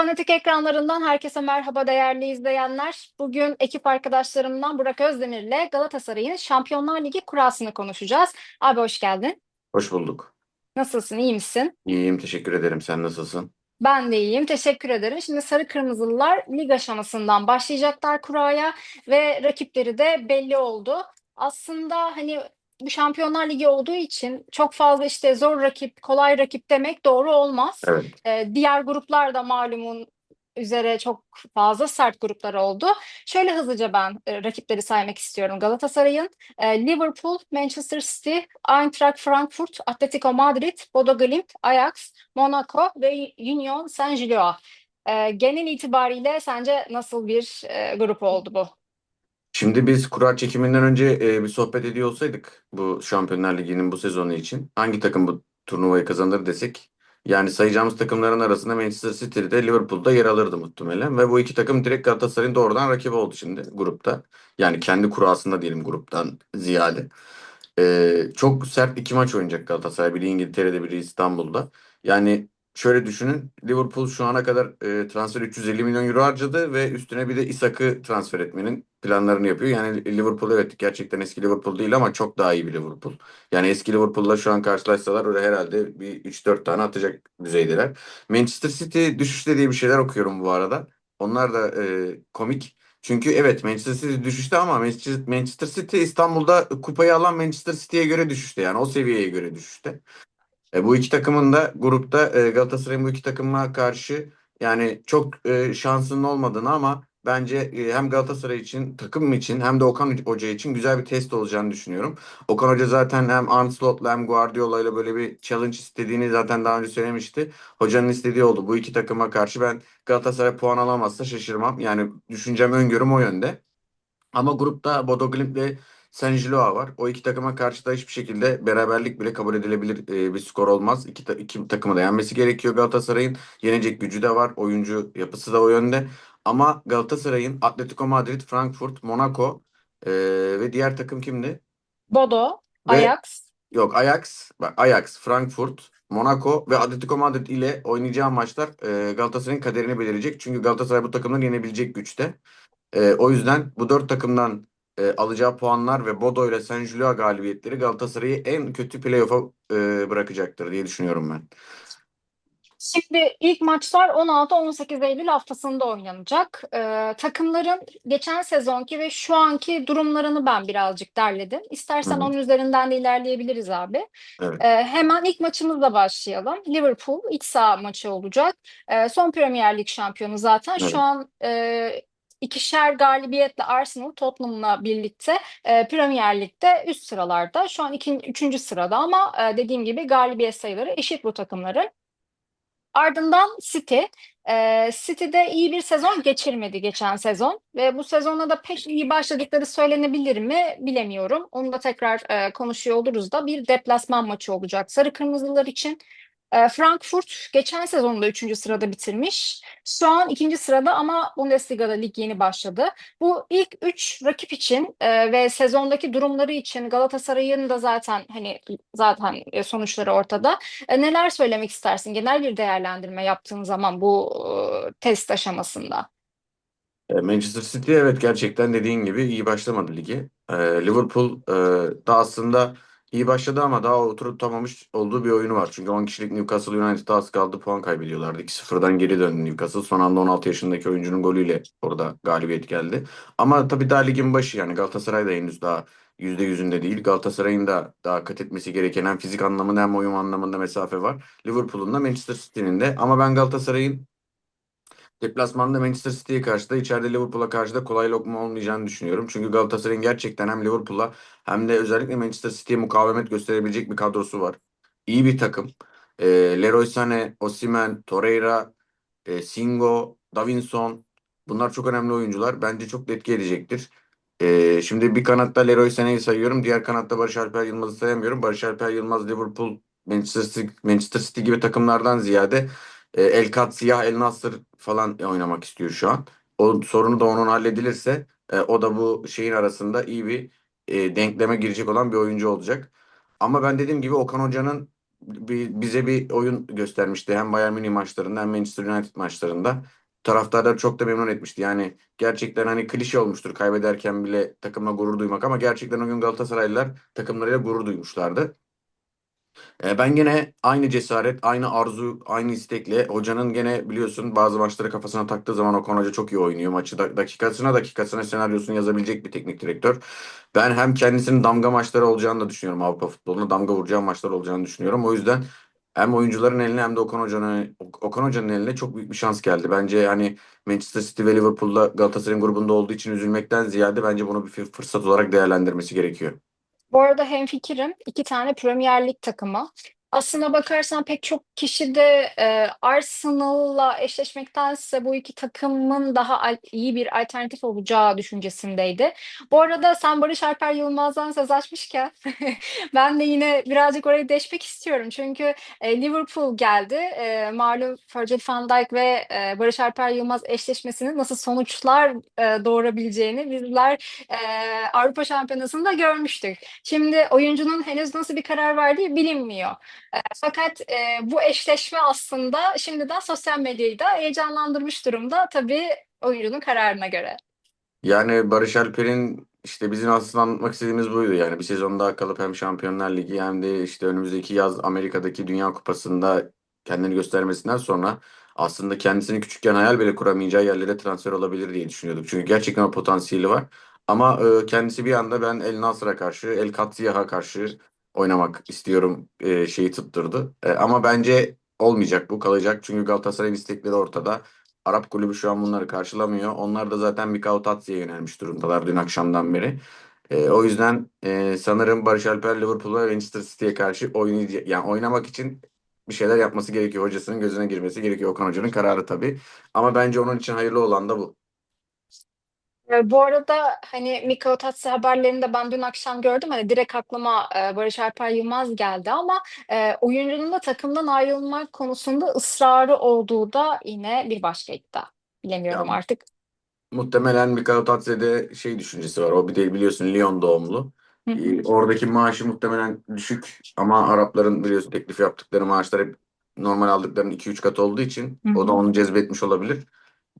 Fanatik ekranlarından herkese merhaba değerli izleyenler. Bugün ekip arkadaşlarımdan Burak Özdemir ile Galatasaray'ın Şampiyonlar Ligi kurasını konuşacağız. Abi hoş geldin. Hoş bulduk. Nasılsın, iyi misin? İyiyim, teşekkür ederim. Sen nasılsın? Ben de iyiyim, teşekkür ederim. Şimdi Sarı Kırmızılılar lig aşamasından başlayacaklar kuraya ve rakipleri de belli oldu. Aslında hani bu Şampiyonlar Ligi olduğu için çok fazla işte zor rakip, kolay rakip demek doğru olmaz. Evet. Ee, diğer gruplar da malumun üzere çok fazla sert gruplar oldu. Şöyle hızlıca ben e, rakipleri saymak istiyorum Galatasaray'ın. E, Liverpool, Manchester City, Eintracht Frankfurt, Atletico Madrid, Bodo Glimt, Ajax, Monaco ve Union Saint-Gilloise. E, genel itibariyle sence nasıl bir e, grup oldu bu? Şimdi biz kura çekiminden önce e, bir sohbet ediyor olsaydık bu Şampiyonlar Ligi'nin bu sezonu için hangi takım bu turnuvayı kazanır desek yani sayacağımız takımların arasında Manchester City'de Liverpool'da yer alırdı muhtemelen ve bu iki takım direkt Galatasaray'ın doğrudan rakibi oldu şimdi grupta. Yani kendi kurasında diyelim gruptan ziyade. E, çok sert iki maç oynayacak Galatasaray. Biri İngiltere'de biri İstanbul'da. Yani Şöyle düşünün. Liverpool şu ana kadar e, transfer 350 milyon euro harcadı ve üstüne bir de Isak'ı transfer etmenin planlarını yapıyor. Yani Liverpool evet gerçekten eski Liverpool değil ama çok daha iyi bir Liverpool. Yani eski Liverpool'la şu an karşılaşsalar öyle herhalde bir 3-4 tane atacak düzeydeler. Manchester City düşüşte diye bir şeyler okuyorum bu arada. Onlar da e, komik. Çünkü evet Manchester City düşüşte ama Manchester, City İstanbul'da kupayı alan Manchester City'ye göre düşüşte. Yani o seviyeye göre düşüşte. E, bu iki takımın da grupta e, Galatasaray'ın bu iki takıma karşı yani çok e, şansının olmadığını ama bence e, hem Galatasaray için takım için hem de Okan Hoca için güzel bir test olacağını düşünüyorum. Okan Hoca zaten hem Ancelotti'la hem Guardiola'yla böyle bir challenge istediğini zaten daha önce söylemişti. Hocanın istediği oldu. Bu iki takıma karşı ben Galatasaray puan alamazsa şaşırmam. Yani düşüncem öngörüm o yönde. Ama grupta Bodo Glimt ve Saint-Gilloise var. O iki takıma karşı da hiçbir şekilde beraberlik bile kabul edilebilir e, bir skor olmaz. İki, ta- iki takımı da yenmesi gerekiyor Galatasaray'ın. Yenecek gücü de var. Oyuncu yapısı da o yönde. Ama Galatasaray'ın Atletico Madrid, Frankfurt, Monaco e, ve diğer takım kimdi? Bodo, Ve Ajax, yok Ajax, Ajax, Frankfurt, Monaco ve Atletico Madrid ile oynayacağı maçlar e, Galatasaray'ın kaderini belirleyecek. Çünkü Galatasaray bu takımları yenebilecek güçte. E, o yüzden bu dört takımdan e, alacağı puanlar ve Bodo ile San Julio galibiyetleri Galatasaray'ı en kötü playoff'a e, bırakacaktır diye düşünüyorum ben. Şimdi ilk maçlar 16-18 Eylül haftasında oynanacak. Ee, takımların geçen sezonki ve şu anki durumlarını ben birazcık derledim. İstersen Hı onun üzerinden de ilerleyebiliriz abi. Evet. Ee, hemen ilk maçımızla başlayalım. Liverpool iç saha maçı olacak. Ee, son Premier Lig şampiyonu zaten. Evet. Şu an e, ikişer galibiyetle Arsenal, Tottenham'la birlikte e, Premier Lig'de üst sıralarda. Şu an ikinci, üçüncü sırada ama e, dediğim gibi galibiyet sayıları eşit bu takımların. Ardından City. Ee, City'de iyi bir sezon geçirmedi geçen sezon ve bu sezona da pek iyi başladıkları söylenebilir mi bilemiyorum. Onu da tekrar e, konuşuyor oluruz da bir deplasman maçı olacak Sarı Kırmızılar için. E, Frankfurt geçen sezonda 3. sırada bitirmiş. Şu an 2. sırada ama Bundesliga'da lig yeni başladı. Bu ilk 3 rakip için e, ve sezondaki durumları için Galatasaray'ın da zaten hani zaten e, sonuçları ortada. E, neler söylemek istersin? Genel bir değerlendirme yaptığın zaman bu test aşamasında. Manchester City evet gerçekten dediğin gibi iyi başlamadı ligi. Liverpool da aslında iyi başladı ama daha oturtamamış olduğu bir oyunu var. Çünkü 10 kişilik Newcastle United'a az kaldı puan kaybediyorlardı. 2-0'dan geri döndü Newcastle. Son anda 16 yaşındaki oyuncunun golüyle orada galibiyet geldi. Ama tabii daha ligin başı yani Galatasaray da henüz daha %100'ünde değil. Galatasaray'ın da daha kat etmesi gereken hem fizik anlamında hem oyun anlamında mesafe var. Liverpool'un da Manchester City'nin de. Ama ben Galatasaray'ın Deplasmanda Manchester City'ye karşı da içeride Liverpool'a karşı da kolay lokma olmayacağını düşünüyorum. Çünkü Galatasaray'ın gerçekten hem Liverpool'a hem de özellikle Manchester City'ye mukavemet gösterebilecek bir kadrosu var. İyi bir takım. Ee, Leroy Sané, Osimhen, Torreira, e, Singo, Davinson bunlar çok önemli oyuncular. Bence çok da etki edecektir. Ee, şimdi bir kanatta Leroy Sané'yi sayıyorum. Diğer kanatta Barış Alper Yılmaz'ı sayamıyorum. Barış Alper Yılmaz Liverpool, Manchester City, Manchester City gibi takımlardan ziyade e, El Kat Siyah El Nasır falan oynamak istiyor şu an. O sorunu da onun halledilirse e, o da bu şeyin arasında iyi bir e, denkleme girecek olan bir oyuncu olacak. Ama ben dediğim gibi Okan Hoca'nın bir, bize bir oyun göstermişti. Hem Bayern Münih maçlarında hem Manchester United maçlarında. Taraftarlar çok da memnun etmişti. Yani gerçekten hani klişe olmuştur kaybederken bile takımla gurur duymak ama gerçekten o gün Galatasaraylılar takımlarıyla gurur duymuşlardı. E, ben gene aynı cesaret, aynı arzu, aynı istekle hocanın gene biliyorsun bazı maçları kafasına taktığı zaman Okan Hoca çok iyi oynuyor. Maçı da, dakikasına dakikasına senaryosunu yazabilecek bir teknik direktör. Ben hem kendisinin damga maçları olacağını da düşünüyorum Avrupa futboluna. Damga vuracağı maçlar olacağını düşünüyorum. O yüzden hem oyuncuların eline hem de Okan Hoca'nın Okan Hoca'nın eline çok büyük bir şans geldi. Bence hani Manchester City ve Liverpool'da Galatasaray'ın grubunda olduğu için üzülmekten ziyade bence bunu bir fır- fırsat olarak değerlendirmesi gerekiyor. Bu arada hemfikirim. iki tane Premier Lig takımı. Aslına bakarsan pek çok kişi de e, Arsenal'la eşleşmektense bu iki takımın daha al- iyi bir alternatif olacağı düşüncesindeydi. Bu arada sen Barış Alper Yılmaz'dan söz açmışken ben de yine birazcık orayı deşmek istiyorum. Çünkü e, Liverpool geldi. E, malum Virgil van Dijk ve e, Barış Alper Yılmaz eşleşmesinin nasıl sonuçlar e, doğurabileceğini bizler e, Avrupa Şampiyonası'nda görmüştük. Şimdi oyuncunun henüz nasıl bir karar verdiği bilinmiyor. Fakat bu eşleşme aslında şimdiden sosyal medyayı da heyecanlandırmış durumda tabii oyuncunun kararına göre. Yani Barış Alper'in işte bizim aslında anlatmak istediğimiz buydu. Yani bir sezon daha kalıp hem Şampiyonlar Ligi hem de işte önümüzdeki yaz Amerika'daki Dünya Kupası'nda kendini göstermesinden sonra aslında kendisini küçükken hayal bile kuramayacağı yerlere transfer olabilir diye düşünüyorduk. Çünkü gerçekten o potansiyeli var. Ama e, kendisi bir anda ben El Nasr'a karşı, El Katsiyah'a karşı oynamak istiyorum e, şeyi tutturdu. E, ama bence olmayacak bu kalacak. Çünkü Galatasaray'ın istekleri ortada. Arap kulübü şu an bunları karşılamıyor. Onlar da zaten Mikao Tatsi'ye yönelmiş durumdalar dün akşamdan beri. Ee, o yüzden e, sanırım Barış Alper Liverpool'a ve Manchester City'ye karşı oynayacak, yani oynamak için bir şeyler yapması gerekiyor. Hocasının gözüne girmesi gerekiyor. Okan Hoca'nın kararı tabii. Ama bence onun için hayırlı olan da bu. E, Bu arada hani Mika Otatsu haberlerini de ben dün akşam gördüm. Hani direkt aklıma e, Barış Alper Yılmaz geldi ama e, oyuncunun da takımdan ayrılmak konusunda ısrarı olduğu da yine bir başka iddia. Ya Bilemiyorum artık. muhtemelen Mikao Tatsi'de şey düşüncesi var. O bir de biliyorsun Lyon doğumlu. Hı hı. Ee, oradaki maaşı muhtemelen düşük ama Arapların biliyorsun teklif yaptıkları maaşlar hep normal aldıklarının 2-3 katı olduğu için Hı o da hı. onu cezbetmiş olabilir.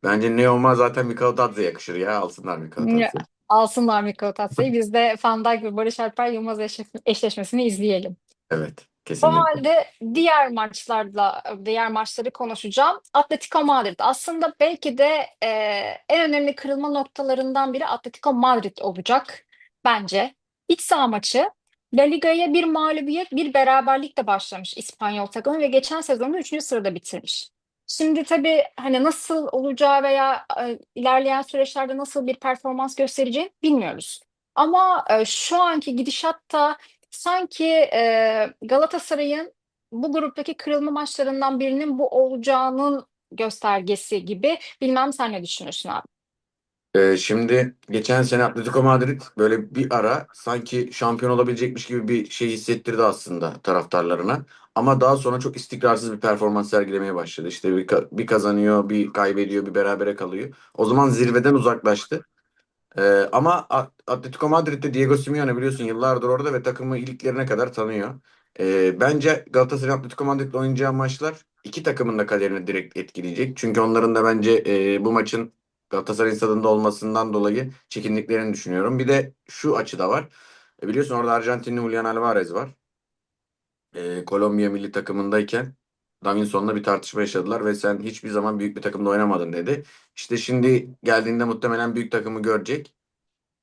Bence ne olmaz zaten Mikao Tatsu'ya yakışır ya. Alsınlar Mikao Tatsu'yu. Alsınlar Mika Otatsu'yu. Biz de Van Dijk ve Barış Alper Yılmaz eşleş- eşleşmesini izleyelim. Evet, O kesinlikle. halde diğer maçlarla diğer maçları konuşacağım. Atletico Madrid aslında belki de e, en önemli kırılma noktalarından biri Atletico Madrid olacak bence. İç saha maçı La Liga'ya bir mağlubiyet, bir beraberlikle başlamış İspanyol takımı ve geçen sezonu 3. sırada bitirmiş. Şimdi tabii hani nasıl olacağı veya e, ilerleyen süreçlerde nasıl bir performans göstereceğini bilmiyoruz. Ama e, şu anki gidişatta Sanki e, Galatasaray'ın bu gruptaki kırılma maçlarından birinin bu olacağının göstergesi gibi. Bilmem sen ne düşünürsün abi? Ee, şimdi geçen sene Atletico Madrid böyle bir ara sanki şampiyon olabilecekmiş gibi bir şey hissettirdi aslında taraftarlarına. Ama daha sonra çok istikrarsız bir performans sergilemeye başladı. İşte bir, bir kazanıyor, bir kaybediyor, bir berabere kalıyor. O zaman zirveden uzaklaştı. Ee, ama Atletico Madrid'de Diego Simeone biliyorsun yıllardır orada ve takımı iliklerine kadar tanıyor. Ee, bence Galatasaray Atletico Madrid'le oynayacağı maçlar iki takımın da kaderini direkt etkileyecek. Çünkü onların da bence e, bu maçın Galatasaray stadında olmasından dolayı çekindiklerini düşünüyorum. Bir de şu açı da var. E, biliyorsun orada Arjantinli Julian Alvarez var. E, Kolombiya milli takımındayken Davinson'la bir tartışma yaşadılar ve sen hiçbir zaman büyük bir takımda oynamadın dedi. İşte şimdi geldiğinde muhtemelen büyük takımı görecek.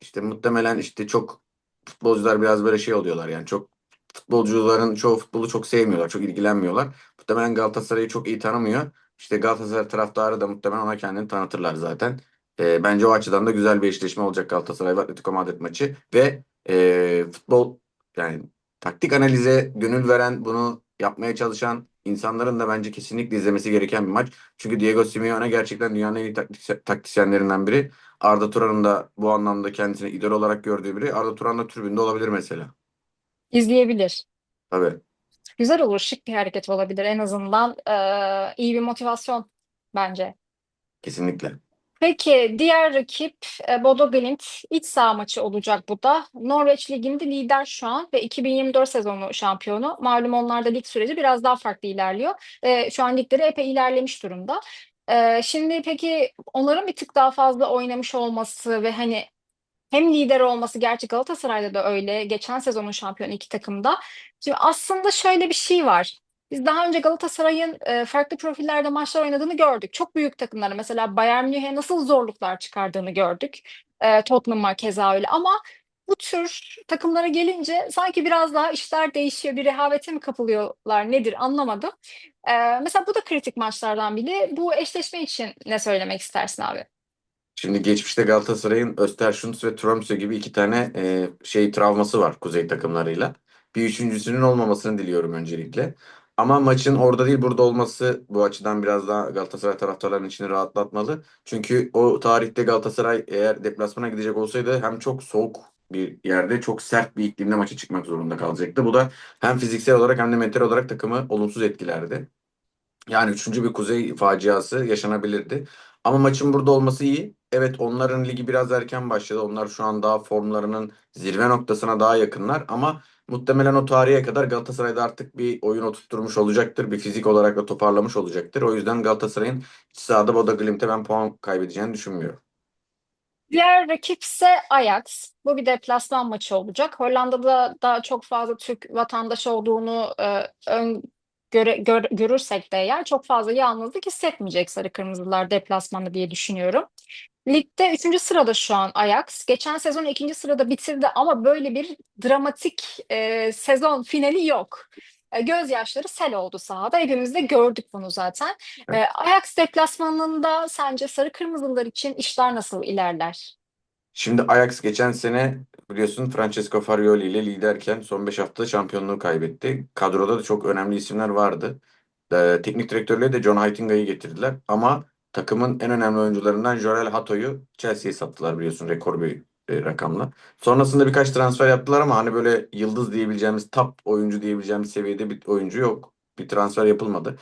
İşte muhtemelen işte çok futbolcular biraz böyle şey oluyorlar yani çok futbolcuların çoğu futbolu çok sevmiyorlar, çok ilgilenmiyorlar. Muhtemelen Galatasaray'ı çok iyi tanımıyor. İşte Galatasaray taraftarı da muhtemelen ona kendini tanıtırlar zaten. Ee, bence o açıdan da güzel bir eşleşme olacak Galatasaray ve Atletico Madrid maçı ve e, futbol yani taktik analize gönül veren bunu yapmaya çalışan insanların da bence kesinlikle izlemesi gereken bir maç. Çünkü Diego Simeone gerçekten dünyanın en iyi taktik, taktisyenlerinden biri. Arda Turan'ın da bu anlamda kendisine idol olarak gördüğü biri. Arda Turan da tribünde olabilir mesela. İzleyebilir. Tabii. Güzel olur, şık bir hareket olabilir. En azından e, iyi bir motivasyon bence. Kesinlikle. Peki diğer rakip e, Bodo Glimt iç saha maçı olacak bu da. Norveç Ligi'nde lider şu an ve 2024 sezonu şampiyonu. Malum onlarda lig süreci biraz daha farklı ilerliyor. E, şu an ligleri epey ilerlemiş durumda. E, şimdi peki onların bir tık daha fazla oynamış olması ve hani hem lider olması gerçi Galatasaray'da da öyle. Geçen sezonun şampiyonu iki takımda. Şimdi aslında şöyle bir şey var. Biz daha önce Galatasaray'ın e, farklı profillerde maçlar oynadığını gördük. Çok büyük takımlara mesela Bayern Münih'e nasıl zorluklar çıkardığını gördük. E, Tottenham'a keza öyle ama bu tür takımlara gelince sanki biraz daha işler değişiyor. Bir rehavete mi kapılıyorlar nedir anlamadım. E, mesela bu da kritik maçlardan biri. Bu eşleşme için ne söylemek istersin abi? Şimdi geçmişte Galatasaray'ın Östersund ve Tromsø gibi iki tane e, şey travması var kuzey takımlarıyla. Bir üçüncüsünün olmamasını diliyorum öncelikle. Ama maçın orada değil burada olması bu açıdan biraz daha Galatasaray taraftarlarının içini rahatlatmalı. Çünkü o tarihte Galatasaray eğer deplasmana gidecek olsaydı hem çok soğuk bir yerde çok sert bir iklimde maça çıkmak zorunda kalacaktı. Bu da hem fiziksel olarak hem de mental olarak takımı olumsuz etkilerdi. Yani üçüncü bir kuzey faciası yaşanabilirdi. Ama maçın burada olması iyi. Evet onların ligi biraz erken başladı. Onlar şu an daha formlarının zirve noktasına daha yakınlar. Ama muhtemelen o tarihe kadar Galatasaray'da artık bir oyun oturtturmuş olacaktır. Bir fizik olarak da toparlamış olacaktır. O yüzden Galatasaray'ın iç sahada Bodo Glimt'e ben puan kaybedeceğini düşünmüyorum. Diğer rakip ise Ajax. Bu bir deplasman maçı olacak. Hollanda'da da çok fazla Türk vatandaş olduğunu e, ön göre, gör- görürsek de eğer çok fazla yalnızlık hissetmeyecek Sarı Kırmızılar deplasmanda diye düşünüyorum. Ligde 3. sırada şu an Ajax. Geçen sezon ikinci sırada bitirdi ama böyle bir dramatik e, sezon finali yok. E, gözyaşları sel oldu sahada. Hepimiz de gördük bunu zaten. E, Ajax deplasmanında sence Sarı Kırmızılar için işler nasıl ilerler? Şimdi Ajax geçen sene biliyorsun Francesco Farioli ile liderken son 5 haftada şampiyonluğu kaybetti. Kadroda da çok önemli isimler vardı. Ee, teknik direktörlüğe de John Heitinga'yı getirdiler. Ama takımın en önemli oyuncularından Jorel Hato'yu Chelsea'ye sattılar biliyorsun rekor bir e, rakamla. Sonrasında birkaç transfer yaptılar ama hani böyle yıldız diyebileceğimiz, top oyuncu diyebileceğimiz seviyede bir oyuncu yok. Bir transfer yapılmadı.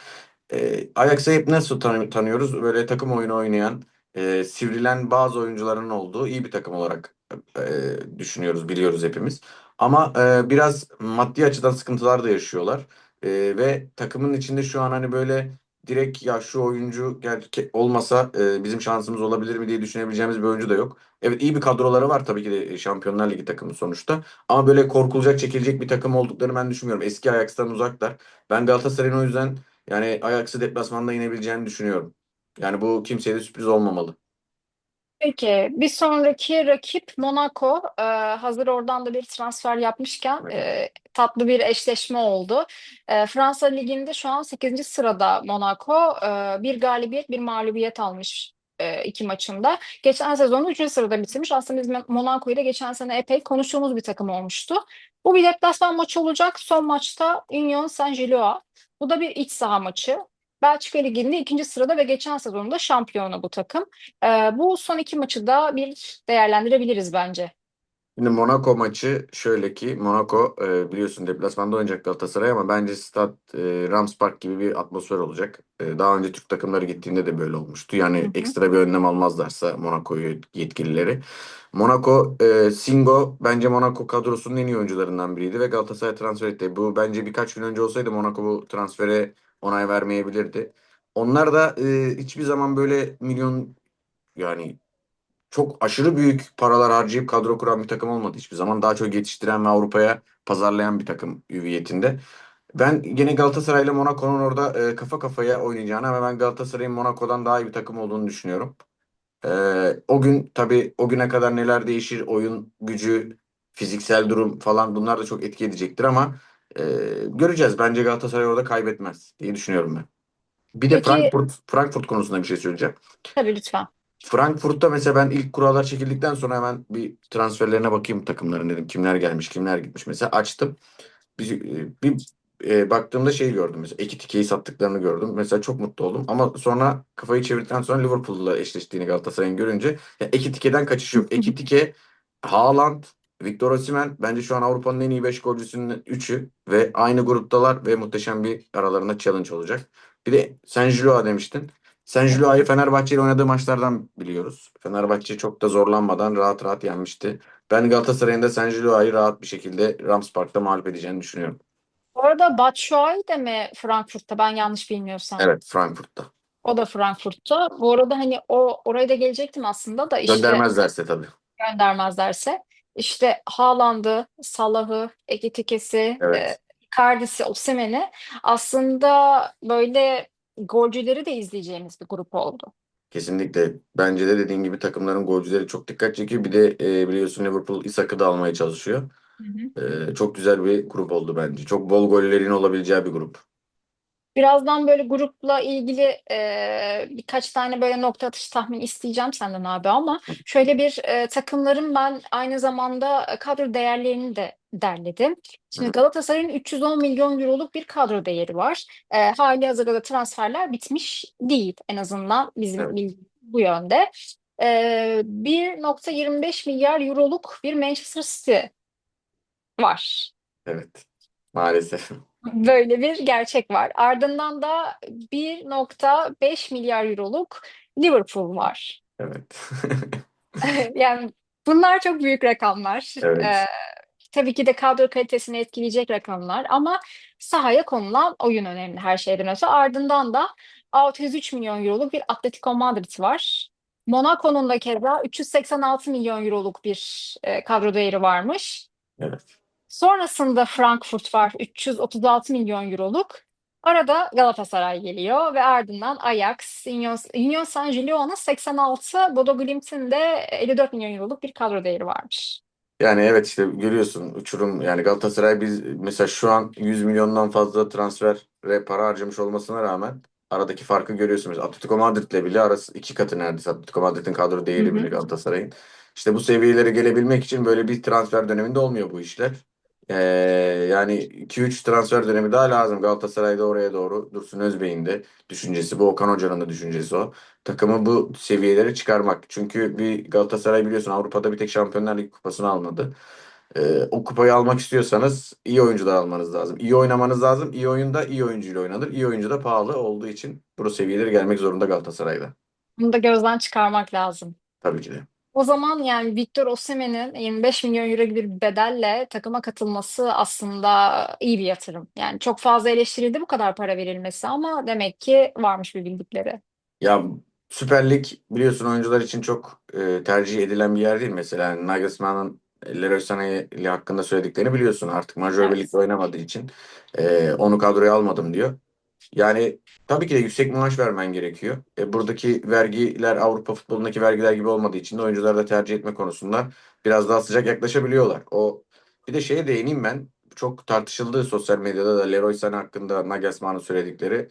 E, Ajax'ı hep nasıl tanı- tanıyoruz? Böyle takım oyunu oynayan, e, sivrilen bazı oyuncuların olduğu iyi bir takım olarak e, düşünüyoruz, biliyoruz hepimiz. Ama e, biraz maddi açıdan sıkıntılar da yaşıyorlar. E, ve takımın içinde şu an hani böyle direkt ya şu oyuncu gerçek olmasa e, bizim şansımız olabilir mi diye düşünebileceğimiz bir oyuncu da yok. Evet iyi bir kadroları var tabii ki de Şampiyonlar Ligi takımı sonuçta. Ama böyle korkulacak, çekilecek bir takım olduklarını ben düşünmüyorum. Eski Ajax'tan uzaklar. Ben Galatasaray'ın o yüzden yani Ajax'ı deplasmanda yenebileceğini düşünüyorum. Yani bu kimseye de sürpriz olmamalı. Peki bir sonraki rakip Monaco. Ee, hazır oradan da bir transfer yapmışken Evet. e, tatlı bir eşleşme oldu. Ee, Fransa Ligi'nde şu an 8. sırada Monaco. Ee, bir galibiyet bir mağlubiyet almış e, iki maçında. Geçen sezonu 3. sırada bitirmiş. Aslında biz Monaco'yu da geçen sene epey konuştuğumuz bir takım olmuştu. Bu bir deplasman maçı olacak. Son maçta Union Saint-Gilloise. Bu da bir iç saha maçı. Belçika Ligi'nde ikinci sırada ve geçen sezonunda şampiyonu bu takım. Ee, bu son iki maçı da bir değerlendirebiliriz bence. Şimdi Monaco maçı şöyle ki Monaco e, biliyorsun deplasmanda oynayacak Galatasaray ama bence Stad e, Rams Park gibi bir atmosfer olacak. E, daha önce Türk takımları gittiğinde de böyle olmuştu. Yani Hı hı. ekstra bir önlem almazlarsa Monaco'yu yetkilileri. Monaco e, Singo bence Monaco kadrosunun en iyi oyuncularından biriydi ve Galatasaray transfer etti. Bu bence birkaç gün önce olsaydı Monaco bu transfere onay vermeyebilirdi. Onlar da e, hiçbir zaman böyle milyon yani çok aşırı büyük paralar harcayıp kadro kuran bir takım olmadı hiçbir zaman. Daha çok yetiştiren ve Avrupa'ya pazarlayan bir takım hüviyetinde. Ben gene Galatasaray ile Monaco'nun orada e, kafa kafaya oynayacağını ama ben Galatasaray'ın Monaco'dan daha iyi bir takım olduğunu düşünüyorum. E, o gün tabii o güne kadar neler değişir, oyun gücü, fiziksel durum falan bunlar da çok etki edecektir ama e, göreceğiz. Bence Galatasaray orada kaybetmez diye düşünüyorum ben. Bir de Peki Frankfurt Frankfurt konusunda bir şey söyleyeceğim. tabii lütfen. Frankfurt'ta mesela ben ilk kurallar çekildikten sonra hemen bir transferlerine bakayım takımların dedim. Kimler gelmiş, kimler gitmiş. Mesela açtım. Bir, bir e, baktığımda şey gördüm mesela. Ekitike'yi sattıklarını gördüm. Mesela çok mutlu oldum. Ama sonra kafayı çevirdikten sonra Liverpool'la eşleştiğini Galatasaray'ın görünce ya Ekitike'den kaçış yok. Ekitike, Haaland, Victor Osimhen bence şu an Avrupa'nın en iyi 5 golcüsünün 3'ü ve aynı gruptalar ve muhteşem bir aralarında challenge olacak. Bir de Saint-Gilloise demiştin. Sen Jülia'yı Fenerbahçe ile oynadığı maçlardan biliyoruz. Fenerbahçe çok da zorlanmadan rahat rahat yenmişti. Ben Galatasaray'ın da Sen Jülia'yı rahat bir şekilde Rams Park'ta mağlup edeceğini düşünüyorum. Bu arada Batshuayi de mi Frankfurt'ta ben yanlış bilmiyorsam. Evet Frankfurt'ta. O da Frankfurt'ta. Bu arada hani o oraya da gelecektim aslında da işte Göndermezlerse tabii. göndermezlerse. İşte Haaland'ı, Salah'ı, Ekitike'si, Evet. e, Icardi'si, Osimhen'i aslında böyle golcüleri de izleyeceğimiz bir grup oldu. Kesinlikle. Bence de dediğin gibi takımların golcüleri çok dikkat çekiyor. Bir de e, biliyorsun Liverpool Isak'ı da almaya çalışıyor. E, çok güzel bir grup oldu bence. Çok bol gollerin olabileceği bir grup. Birazdan böyle grupla ilgili e, birkaç tane böyle nokta atışı tahmin isteyeceğim senden abi ama şöyle bir e, takımların ben aynı zamanda kadro değerlerini de derledim. Şimdi. Galatasaray'ın 310 milyon euroluk bir kadro değeri var. E, hali hazırda da transferler bitmiş değil en azından bizim Evet. bildiğimiz bu yönde. E, 1.25 milyar euroluk bir Manchester City var. Evet. Maalesef. Böyle bir gerçek var. Ardından da 1.5 milyar euroluk Liverpool var. Evet. Yani bunlar çok büyük rakamlar. Evet. Ee, tabii ki de kadro kalitesini etkileyecek rakamlar ama sahaya konulan oyun önemli her şeyden öte. Ardından da 603 milyon euroluk bir Atletico Madrid var. Monaco'nun da keza 386 milyon euroluk bir e, kadro değeri varmış. Evet. Sonrasında Frankfurt var 336 milyon euroluk. Arada Galatasaray geliyor ve ardından Ajax, Union, Union Saint-Gillois'un 86, Bodo Glimt'in de 54 milyon euroluk bir kadro değeri varmış. Yani evet işte görüyorsun uçurum yani Galatasaray biz mesela şu an 100 milyondan fazla transfere para harcamış olmasına rağmen aradaki farkı görüyorsun. Mesela Atletico Madrid'le bile arası iki katı neredeyse. Atletico Madrid'in kadro değeri bile Galatasaray'ın. İşte bu seviyelere gelebilmek için böyle bir transfer döneminde olmuyor bu işler. Ee, yani 2-3 transfer dönemi daha lazım. Galatasaray'da oraya doğru Dursun Özbey'in de düşüncesi bu. Okan Hoca'nın da düşüncesi o. Takımı bu seviyelere çıkarmak. Çünkü bir Galatasaray biliyorsun Avrupa'da bir tek Şampiyonlar Ligi kupasını almadı. Ee, o kupayı almak istiyorsanız iyi oyuncular almanız lazım. İyi oynamanız lazım. İyi oyunda iyi oyuncuyla oynanır. İyi oyuncu da pahalı olduğu için bu seviyelere gelmek zorunda Galatasaray'da. Bunu da gözden çıkarmak lazım. Tabii ki de. O zaman yani Victor Osimhen'in 25 milyon euro gibi bir bedelle takıma katılması aslında iyi bir yatırım. Yani çok fazla eleştirildi bu kadar para verilmesi ama demek ki varmış bir bildikleri. Ya Süper Lig biliyorsun oyuncular için çok e, tercih edilen bir yer değil. Mesela Nagelsmann'ın Leroy Sané ile hakkında söylediklerini biliyorsun. Artık Major Evet. ligde oynamadığı için e, onu kadroya almadım diyor. Yani tabii ki de yüksek maaş vermen gerekiyor. E, buradaki vergiler Avrupa futbolundaki vergiler gibi olmadığı için de oyuncular da tercih etme konusunda biraz daha sıcak yaklaşabiliyorlar. O bir de şeye değineyim ben. Çok tartışıldı sosyal medyada da Leroy Sané hakkında Nagelsmann'ın söyledikleri.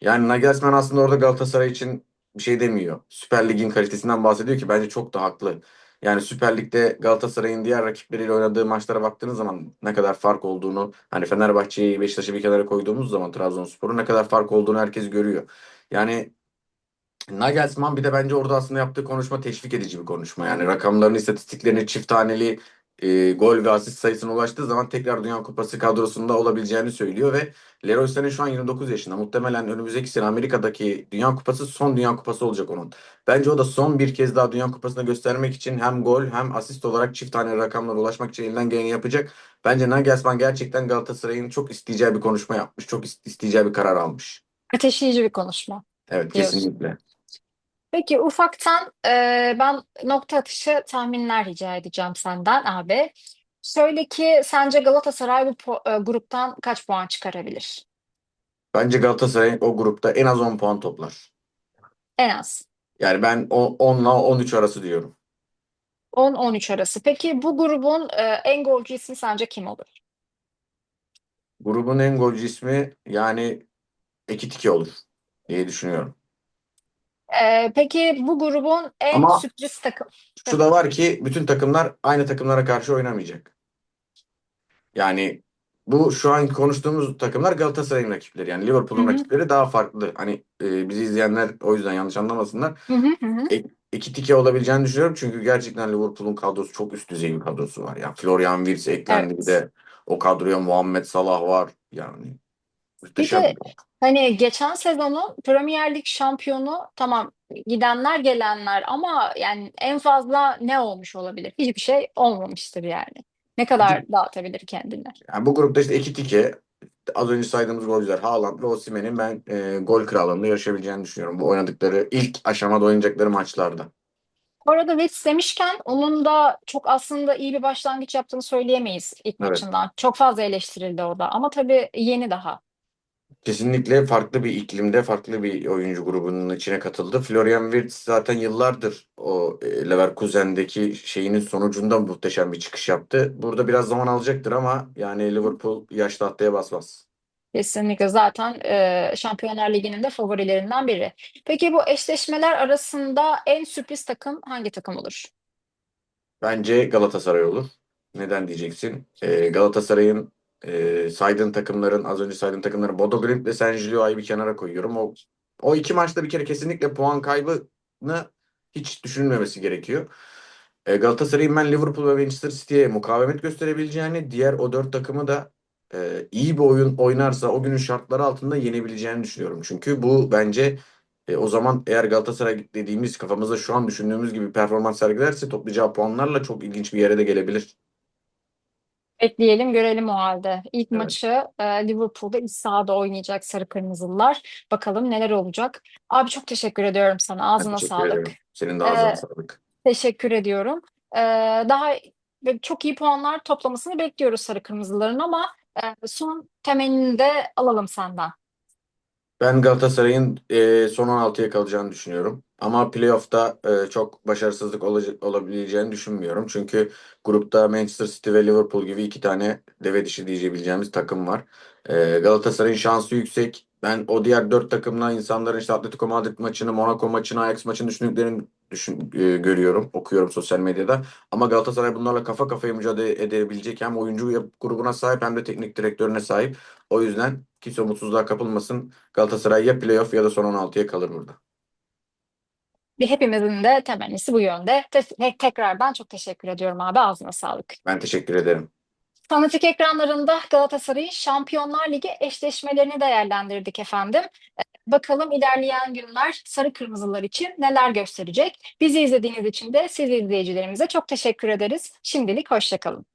Yani Nagelsmann aslında orada Galatasaray için bir şey demiyor. Süper Lig'in kalitesinden bahsediyor ki bence çok da haklı. Yani Süper Lig'de Galatasaray'ın diğer rakipleriyle oynadığı maçlara baktığınız zaman ne kadar fark olduğunu hani Fenerbahçe'yi Beşiktaş'ı bir kenara koyduğumuz zaman Trabzonspor'un ne kadar fark olduğunu herkes görüyor. Yani Nagelsmann bir de bence orada aslında yaptığı konuşma teşvik edici bir konuşma. Yani rakamlarını, istatistiklerini, çift taneli e, gol ve asist sayısına ulaştığı zaman tekrar Dünya Kupası kadrosunda olabileceğini söylüyor ve Leroy Sané şu an 29 yaşında. Muhtemelen önümüzdeki sene Amerika'daki Dünya Kupası son Dünya Kupası olacak onun. Bence o da son bir kez daha Dünya Kupası'na göstermek için hem gol hem asist olarak çift tane rakamlara ulaşmak için elinden geleni yapacak. Bence Nagelsmann gerçekten Galatasaray'ın çok isteyeceği bir konuşma yapmış. Çok ist- isteyeceği bir karar almış. Ateşleyici bir konuşma. Evet Diyorsun. kesinlikle. Peki ufaktan e, ben nokta atışı tahminler rica edeceğim senden abi. Söyle ki sence Galatasaray bu po- e, gruptan kaç puan çıkarabilir? Bence Galatasaray o grupta en az 10 puan toplar. En az. Yani ben o- 10 ile 13 arası diyorum. 10-13 arası. Peki bu grubun e, en golcü ismi sence kim olur? Grubun en golcü ismi yani Ekitike olur diye düşünüyorum. E, peki bu grubun en Ama- sürpriz takım. Şu da var ki bütün takımlar aynı takımlara karşı oynamayacak. Yani bu şu an konuştuğumuz takımlar Galatasaray'ın rakipleri. Yani Liverpool'un Hı hı. rakipleri daha farklı. Hani e, bizi izleyenler o yüzden yanlış anlamasınlar. Hı hı hı. E, Ekitike olabileceğini düşünüyorum. Çünkü gerçekten Liverpool'un kadrosu çok üst düzey bir kadrosu var. Yani Florian Wirtz eklendi Evet. bir de o kadroya Muhammed Salah var. Yani Bir de hani geçen sezonun Premier Lig şampiyonu tamam gidenler gelenler ama yani en fazla ne olmuş olabilir? Hiçbir şey olmamıştır yani. Ne kadar dağıtabilir kendini? Yani bu grupta işte Ekitike, az önce saydığımız golcüler Haaland ve Osimhen'in ben e, gol krallığında yarışabileceğini düşünüyorum. Bu oynadıkları ilk aşamada oynayacakları maçlarda. Bu arada Leeds demişken onun da çok aslında iyi bir başlangıç yaptığını söyleyemeyiz ilk Evet. maçından. Çok fazla eleştirildi o da ama tabii yeni daha. Kesinlikle farklı bir iklimde, farklı bir oyuncu grubunun içine katıldı. Florian Wirtz zaten yıllardır o e, Leverkusen'deki şeyinin sonucunda muhteşem bir çıkış yaptı. Burada biraz zaman alacaktır ama yani Liverpool yaş tahtaya basmaz. Kesinlikle zaten e, Şampiyonlar Ligi'nin de favorilerinden biri. Peki bu eşleşmeler arasında en sürpriz takım hangi takım olur? Bence Galatasaray olur. Neden diyeceksin? Ee, Galatasaray'ın e, saydığın takımların, az önce saydığın takımların Bodo Glimt ve San Gilloa'yı bir kenara koyuyorum. O, o iki maçta bir kere kesinlikle puan kaybını hiç düşünülmemesi gerekiyor. Ee, Galatasaray'ın ben Liverpool ve Manchester City'ye mukavemet gösterebileceğini, diğer o dört takımı da e, iyi bir oyun oynarsa o günün şartları altında yenebileceğini düşünüyorum. Çünkü bu bence e, o zaman eğer Galatasaray dediğimiz kafamızda şu an düşündüğümüz gibi performans sergilerse toplayacağı puanlarla çok ilginç bir yere de gelebilir. Bekleyelim görelim o halde. İlk Evet. maçı e, Liverpool'da iç sahada oynayacak Sarı Kırmızılılar. Bakalım neler olacak. Abi çok teşekkür ediyorum sana. Ağzına sağlık. ederim. Senin de ağzına Ee, sağlık. Teşekkür ediyorum. Ee, daha çok iyi puanlar toplamasını bekliyoruz Sarı Kırmızıların ama e, son temenni de alalım senden. Ben Galatasaray'ın e, son 16'ya kalacağını düşünüyorum. Ama playoff'ta e, çok başarısızlık olacak, olabileceğini düşünmüyorum. Çünkü grupta Manchester City ve Liverpool gibi iki tane deve dişi diyebileceğimiz takım var. E, Galatasaray'ın şansı yüksek. Ben o diğer dört takımla insanların işte Atletico Madrid maçını, Monaco maçını, Ajax maçını düşündüklerini düşün, e, görüyorum, okuyorum sosyal medyada. Ama Galatasaray bunlarla kafa kafaya mücadele edebilecek hem oyuncu grubuna sahip hem de teknik direktörüne sahip. O yüzden kimse umutsuzluğa kapılmasın. Galatasaray ya playoff ya da son 16'ya kalır burada. Bir hepimizin de temennisi bu yönde. Te- tekrardan çok teşekkür ediyorum abi. Ağzına sağlık. Ben teşekkür ederim. Fanatik ekranlarında Galatasaray'ın Şampiyonlar Ligi eşleşmelerini değerlendirdik efendim. Ee, Bakalım ilerleyen günler sarı kırmızılar için neler gösterecek? Bizi izlediğiniz için de siz izleyicilerimize çok teşekkür ederiz. Şimdilik hoşçakalın.